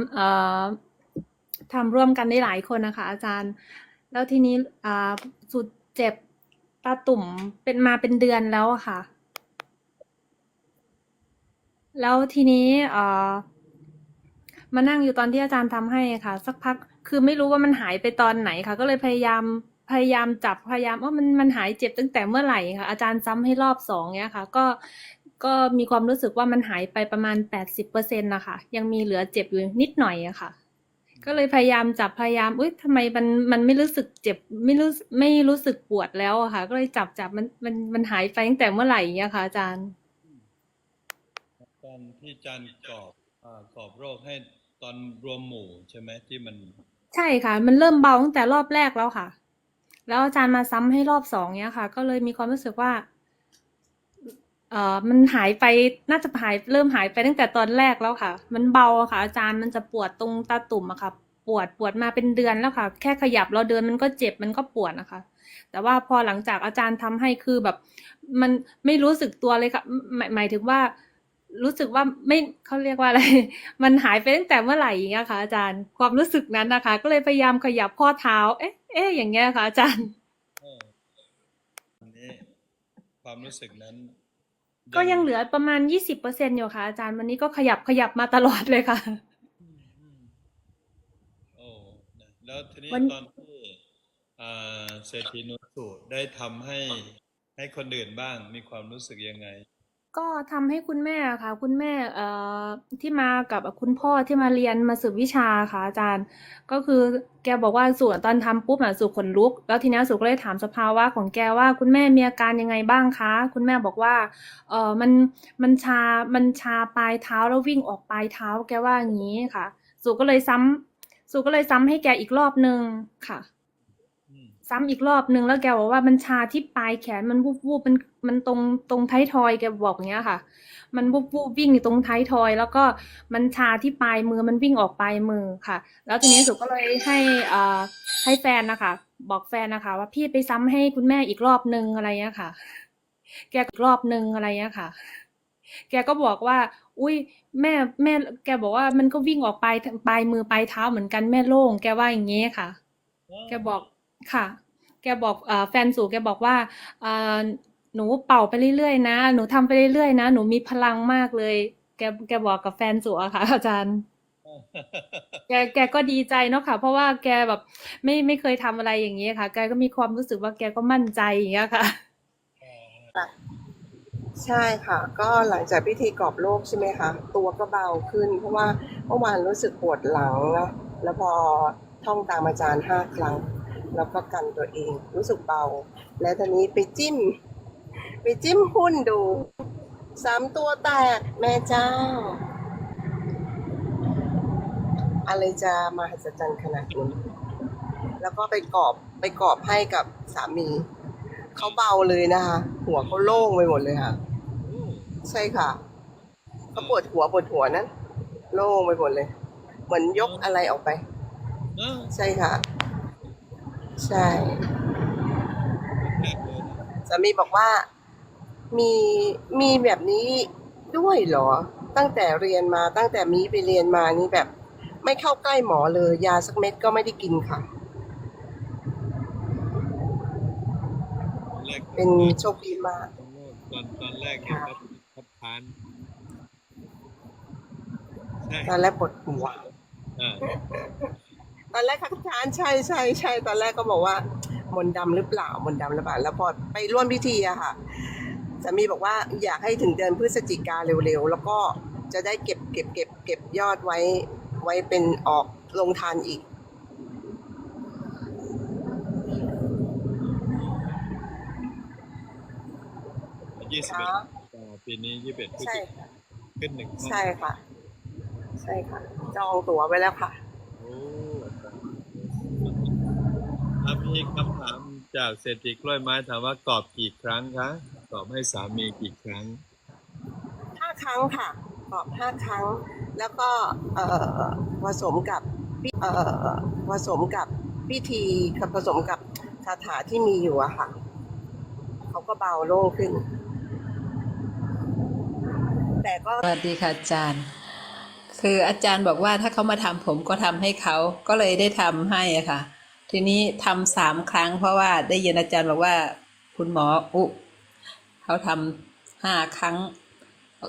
ำเอ่อทำร่วมกันได้หลายคนนะคะ อาจารย์ แล้วทีนี้อ่าสุดเจ็บตาตุ่มเป็นมาเป็นเดือนแล้วอะค่ะ แล้วทีนี้เอ่อมานั่งอยู่ตอนที่อาจารย์ทำให้ค่ะ สักพักคือไม่รู้ว่ามันหายไปตอนไหนค่ะ ก็เลยพยายามพยายามจับพยายามว่ามันมันหายเจ็บตั้งแต่เมื่อไหร่ค่ะ อาจารย์ซ้ำให้รอบสองเนี้ยค่ะ ก็ ก็มีความรู้สึกว่ามันหายไปประมาณแปดสิบเปอร์เซ็นต์นะคะยังมีเหลือเจ็บอยู่นิดหน่อยอะค่ะ ก็เลยพยายามจับพยายามอุ้ยทำไมมันมันไม่รู้สึกเจ็บไม่รู้ไม่รู้สึกปวดแล้วอะค่ะ ก็เลยจับจับมันมันมันหายไปตั้งแต่เมื่อไหร่เนี้ยค่ะอาจารย์ตอนที่อาจารย์กรอบอ่ากรอบโรคให้ตอนรวมหมู่ใช่ไหมที่มัน ใช่ค่ะ มันเริ่มเบาตั้งแต่รอบแรกแล้วค่ะ แล้วอาจารย์มาซ้ำให้รอบสองเนี้ยค่ะ ก็เลยมีความรู้สึกว่า เอ่อมันหายไปน่าจะหายเริ่มหายไปตั้งแต่ตอนแรกแล้วค่ะ มันเบาอะค่ะ อาจารย์มันจะปวดตรงตาตุ่มอะค่ะ ปวดปวดมาเป็นเดือนแล้วค่ะ แค่ขยับเราเดินมันก็เจ็บมันก็ปวดนะคะ แต่ว่าพอหลังจากอาจารย์ทำให้คือแบบ มันไม่รู้สึกตัวเลยค่ะหมายหมายถึงว่า รู้สึกว่าไม่เขาเรียกว่าอะไร มันหายไปตั้งแต่เมื่อไหร่อย่างเงี้ยค่ะอาจารย์ความรู้สึกนั้นนะคะ ก็เลยพยายามขยับข้อเท้า เอ๊ะเอ๊ะอย่างเงี้ยค่ะอาจารย์ เอออันนี้ความรู้สึกนั้น ก็ยังเหลือประมาณยี่สิบเปอร์เซ็นอยู่ค่ะอาจารย์วันนี้ก็ขยับขยับมาตลอดเลยค่ะอืมอืมโอ้นะแล้วทีนี้วันตอนที่อ่าเศรษฐีนุสุได้ทำให้ให้คนอื่นบ้างมีความรู้สึกยังไง ก็ทำให้คุณแม่ค่ะ คุณแม่ เอ่อ ที่มากับคุณพ่อที่มาเรียนมาสืบวิชาค่ะอาจารย์ ก็คือแกบอกว่าสูตรตอนทำปุ๊บอะสูขนลุก แล้วทีนี้สูก็เลยถามสภาวะของแกว่าคุณแม่มีอาการยังไงบ้างคะ คุณแม่บอกว่า เออมัน มันชา มันชาปลายเท้าแล้ววิ่งออกปลายเท้าแกว่าอย่างนี้ค่ะ สูก็เลยซ้ำสูก็เลยซ้ำให้แกอีกรอบนึงค่ะ ซ้ำอีกรอบนึงแล้วแกบอกว่ามันชาที่ปลายแขนมันวูบวูบมันมันตรงตรงท้ายทอยแกบอกอย่างเงี้ยค่ะ มันวูบวูบวิ่งอยู่ตรงท้ายทอย แล้วก็มันชาที่ปลายมือมันวิ่งออกปลายมือค่ะ แล้วทีนี้สุก็เลยให้อ่าให้แฟนนะคะ บอกแฟนนะคะ ว่าพี่ไปซ้ำให้คุณแม่อีกรอบนึงอะไรเงี้ยค่ะแกอีกรอบนึงอะไรเงี้ยค่ะ แกก็บอกว่า อุ้ยแม่แม่ แกบอกว่ามันก็วิ่งออกปลายปลายมือปลายเท้าเหมือนกันแม่โล่งแกว่าอย่างงี้ค่ะ แกบอก ค่ะ แกบอก เอ่อ แฟนสู่แกบอกว่า เอ่อ หนูเป่าไปเรื่อย ๆ นะ หนูทำไปเรื่อย ๆ นะ หนูมีพลังมากเลย แก แกบอกกับแฟนสู่อะค่ะ อาจารย์ แก แกก็ดีใจเนาะค่ะ เพราะว่าแกแบบไม่ ไม่เคยทำอะไรอย่างนี้ค่ะ แกก็มีความรู้สึกว่าแกก็มั่นใจ อย่างเงี้ยค่ะ ใช่ค่ะ ก็หลังจากพิธีกรอบโลกใช่ไหมคะ ตัวก็เบาขึ้น เพราะว่าเมื่อวานรู้สึกปวดหลังนะแล้วพอท่องตามอาจารย์ห้าครั้ง แล้วก็กันตัวเองรู้สึกเบา แล้วตอนนี้ไปจิ้ม ไปจิ้มหุ้นดูสามตัวแตกแม่เจ้า อะไรจะมาหัศจรรย์ขนาดนี้แล้วก็ไปกรอบไปกรอบให้กับสามีเขาเบาเลยนะคะ หัวเขาโล่งไปหมดเลยค่ะ ใช่ค่ะเขาปวดหัวปวดหัวนั้นโล่งไปหมดเลย เหมือนยกอะไรออกไปเออใช่ค่ะ ใช่แปลกเลยนะสามีบอกว่ามีมีแบบนี้ด้วยเหรอ ตั้งแต่เรียนมาตั้งแต่มีไปเรียนมานี่แบบ ไม่เข้าใกล้หมอเลย ยาสักเม็ดก็ไม่ได้กินค่ะตอนแรกเป็นโชคดีมากตอนตอนแรกเนี่ยครับครับทานใช่ตอนแรกปวดหัว อ่าตอนแรกคัดค้านใช่ใช่ใช่ตอนแรกก็บอกว่ามนต์ดำหรือเปล่ามนต์ดำหรือเปล่าแล้วพอไปร่วมพิธีอะค่ะสามีบอกว่าอยากให้ถึงเดือนพฤศจิกาเร็วๆ แล้วก็จะได้เก็บเก็บเก็บเก็บยอดไว้ไว้เป็นออกลงทานอีก ยี่สิบเอ็ดปีนี้ยี่สิบเอ็ดพฤศใช่จิกาค่ะขึ้นหนึ่งใช่ค่ะ ใช่ค่ะ จองตั๋วไว้แล้วค่ะ โอ้ถ้า มีคำถามจากเศรษฐีกล้วยไม้ถามว่ากรอบกี่ครั้งคะกรอบให้สามีกี่ครั้งห้าครั้งค่ะกรอบห้าครั้ง แล้วก็เอ่อผสมกับพิเอ่อผสมกับพิธีกับผสมกับคาถาที่มีอยู่อะค่ะเขาก็เบาโล่งขึ้น แต่ก็สวัสดีค่ะอาจารย์ คืออาจารย์บอกว่าถ้าเขามาทำผมก็ทำให้เขาก็เลยได้ทำให้อะค่ะ ทีนี้ทำสามครั้ง เพราะว่าได้ยินอาจารย์บอกว่า คุณหมออุเขาทำห้าครั้ง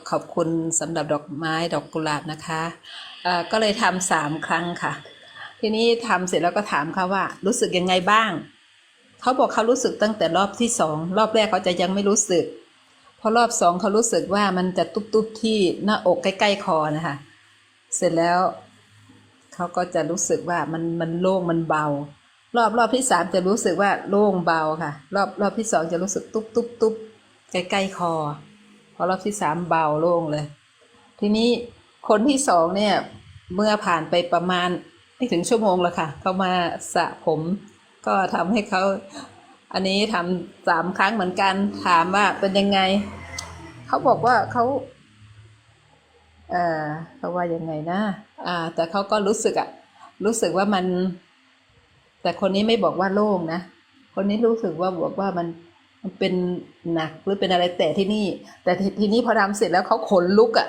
ขอบคุณสำหรับดอกไม้ดอกกุหลาบนะคะอ่อก็เลยทำสามครั้งค่ะ ทีนี้ทำเสร็จแล้วก็ถามเขาว่า รู้สึกยังไงบ้าง เขาบอกเขารู้สึกตั้งแต่รอบที่สองรอบแรกเขาจะยังไม่รู้สึกพอรอบสองเขารู้สึกว่ามันจะตุบๆที่หน้าอกใกล้ๆคอนะคะ เสร็จแล้วเขาก็จะรู้สึกว่ามันมันโล่งมันเบา รอบรอบที่สามจะรู้สึกว่าโล่งเบาค่ะ รอบรอบที่สองจะรู้สึกตุ๊บตุ๊บตุ๊บใกล้ๆคอ พอรอบที่สามเบาโล่งเลย ทีนี้คนที่สองเนี่ยเมื่อผ่านไปประมาณไม่ถึงชั่วโมงแล้วค่ะเขามาสระผม ก็ทำให้เขาอันนี้ทำสามครั้งเหมือนกันถามว่าเป็นยังไง เขาบอกว่าเขาเออเขาว่ายังไงนะอ่า แต่เขาก็รู้สึกอะรู้สึกว่ามัน แต่คนนี้ไม่บอกว่าโล่งนะ คนนี้รู้สึกว่าบอกว่ามันมันเป็นหนักหรือเป็นอะไรแต่ที่นี่ แต่ทีนี้พอทำเสร็จแล้วเขาขนลุกอะ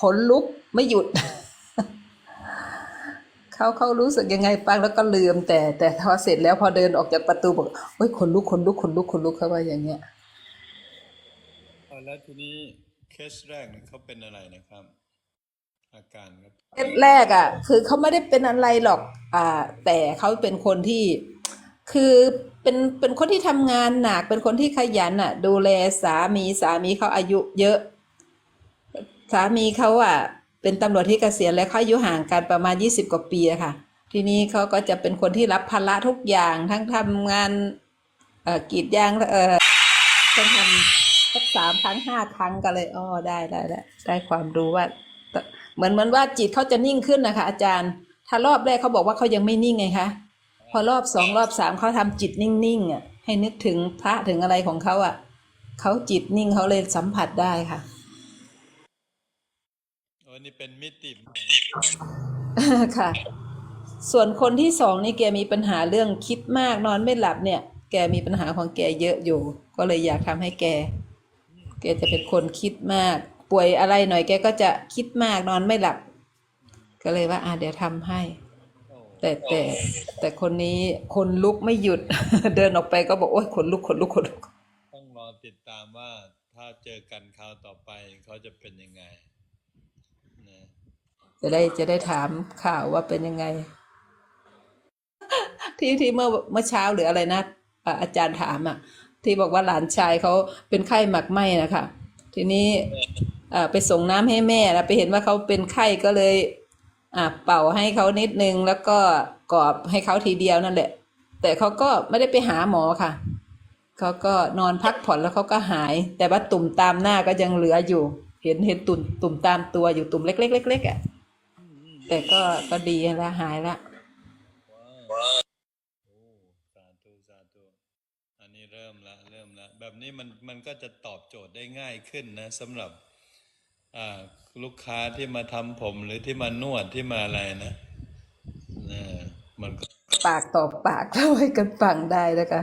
ขนลุกไม่หยุดเขาเขารู้สึกยังไงฟังแล้วก็ลืม แต่แต่พอเสร็จแล้วพอเดินออกจากประตูบอกโอ้ยขนลุกขนลุกขนลุกขนลุกเขาว่าอย่างเงี้ยแล้วทีนี้เคสแรกเนี่ยเขาเป็นอะไรนะครับ อาการครับเคสแรกอะ คือเขาไม่ได้เป็นอะไรหรอก อ่า แต่เขาเป็นคนที่ คือเป็นเป็นคนที่ทำงานหนัก เป็นคนที่ขยันอะ ดูแลสามีสามีเขาอายุเยอะ สามีเขาอะ เป็นตำรวจที่เกษียณแล้วเขาอายุห่างกันประมาณยี่สิบกว่าปีอะค่ะ ทีนี้เขาก็จะเป็นคนที่รับภาระทุกอย่างทั้งทำงานเอ่อกรีดยางเอ่อต้องทำสักสามครั้งห้าครั้งก็เลยอ๋อได้ได้ได้ได้ความรู้ว่า เหมือนเหมือนว่าจิตเขาจะนิ่งขึ้นนะคะ อาจารย์ ถ้ารอบแรกเขาบอกว่าเขายังไม่นิ่งไงคะพอรอบสองรอบสามเขาทำจิตนิ่งๆอะให้นึกถึงพระถึงอะไรของเขาอะเขาจิตนิ่งเขาเลยสัมผัสได้ค่ะโอ้นี่เป็นมิติใหม่ค่ะ ส่วนคนที่สองนี่แกมีปัญหาเรื่องคิดมากนอนไม่หลับเนี่ย แกมีปัญหาของแกเยอะอยู่ ก็เลยอยากทำให้แก แกจะเป็นคนคิดมาก ป่วยอะไรหน่อยแกก็จะคิดมากนอนไม่หลับ ก็เลยว่าอะเดี๋ยวทำให้โอ้แต่แต่แต่คนนี้คนลุกไม่หยุด เดินออกไปก็บอกโอ้ยขนลุกขนลุกขนลุกต้องรอติดตามว่าถ้าเจอกันคราวต่อไปเขาจะเป็นยังไงนะจะได้จะได้ถามข่าวว่าเป็นยังไง ที่ที่เมื่อเมื่อเช้าหรืออะไรนะอะอาจารย์ถามอะ ที่บอกว่าหลานชายเขาเป็นไข้หมักไหมนะคะ ทีนี้อ่าไปส่งน้ำให้แม่แล้วไปเห็นว่าเขาเป็นไข้ก็เลยอ่าเป่าให้เขานิดนึงแล้วก็กรอบให้เขาทีเดียวนั่นแหละ แต่เขาก็ไม่ได้ไปหาหมอค่ะเขาก็นอนพักผ่อนแล้วเขาก็หาย แต่ว่าตุ่มตามหน้าก็ยังเหลืออยู่ เห็นเห็นตุ่มตุ่มตามตัวอยู่ตุ่มเล็กๆเล็กๆอะแต่ก็ก็ดีแล้วหายแล้วว้าวโอ้สาธุสาธุอันนี้เริ่มละเริ่มละ แบบนี้มันมันก็จะตอบโจทย์ได้ง่ายขึ้นนะสำหรับอ่าลูกค้าที่มาทำผมหรือที่มานวดที่มาอะไรนะเออมันก็ปากต่อปากเล่าให้กันฟังได้นะคะ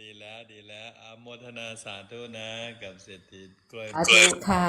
ดีแล้วดีแล้วอาโมทนาสาธุนะ กับเศรษฐีกล้วยสาธุค่ะ